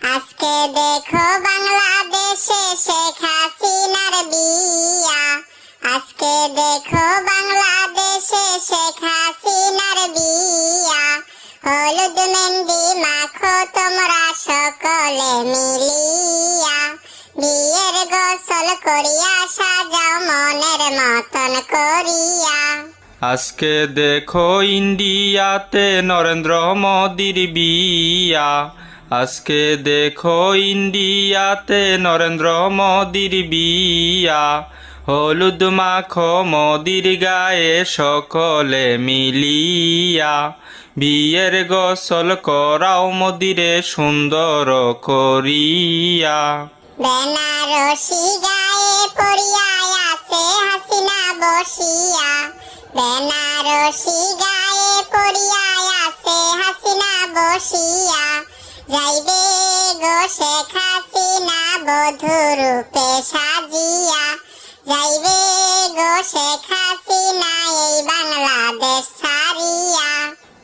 আজকে দেখো বাংলাদেশে শেখ হাসিনার বিয়া। আজকে দেখো বাংলাদেশে শেখ হাসিনার বিয়া। হলুদ, মেহেন্দি, মাখো, তোমরা সকলে মিলিয়া। বিয়ের গোসল করিয়া সাজাও মনের মতন করিয়া। আজকে দেখো ইন্ডিয়াতে নরেন্দ্র মোদির বিয়া। আজকে দেখো ইন্ডিয়াতে নরেন্দ্র মোদির বিয়া। হলুদ মাখো মোদির গায়ে সকলে মিলিয়া। বিয়ের গোসল করাও মোদিরে সুন্দর করিয়া। বেনারসি গায়ে পড়িয়া আছে হাসিনা বসিয়া। বেনারসি গায়ে পড়িয়া আছে হাসিনা বসিয়া। যাইবে গো শেখ হাসিনা বধূ সাজিয়া। যাইবে গো শেখ হাসিনা এই বাংলাদেশ ছাড়িয়া।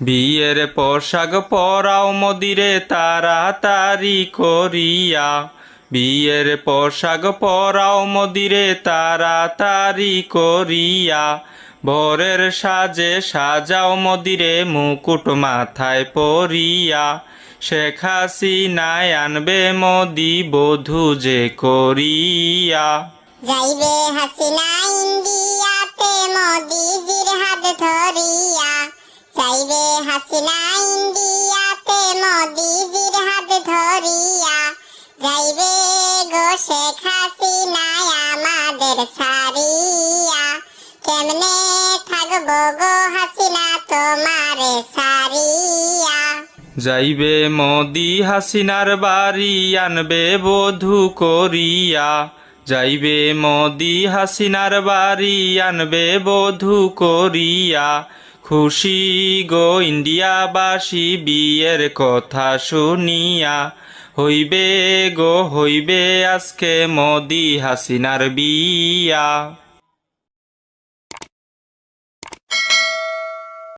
বিয়ের পোশাক পরাও মদিরে তাড়াতাড়ি করিয়া। বিয়ের পোশাক পরাও মদিরে তাড়াতাড়ি করিয়া। ভোরের সাজে সাজাও মদিরে মুকুট মাথায় পরিয়া। শেখ হাসিনায় আনবে মোদি বধূ যে করিয়া। যাইবে হাসিনা ইন্ডিয়াতে মোদিজির হাত ধরিয়া। যাইবে হাসিনা ইন্ডিয়াতে মোদিজির হাত ধরিয়া। যাইবে গো শেখ হাসিনা আমাদের যাইবে মোদি হাসিনার বাড়ি, আনবে বধূ করিয়া। যাইবে মোদি হাসিনার বাড়ি, আনবে বধূ করিয়া। খুশি গো ইন্ডিয়াবাসী, বিয়ের কথা শুনিয়া। হইবে গো, হইবে আজকে মোদি হাসিনার বিয়া।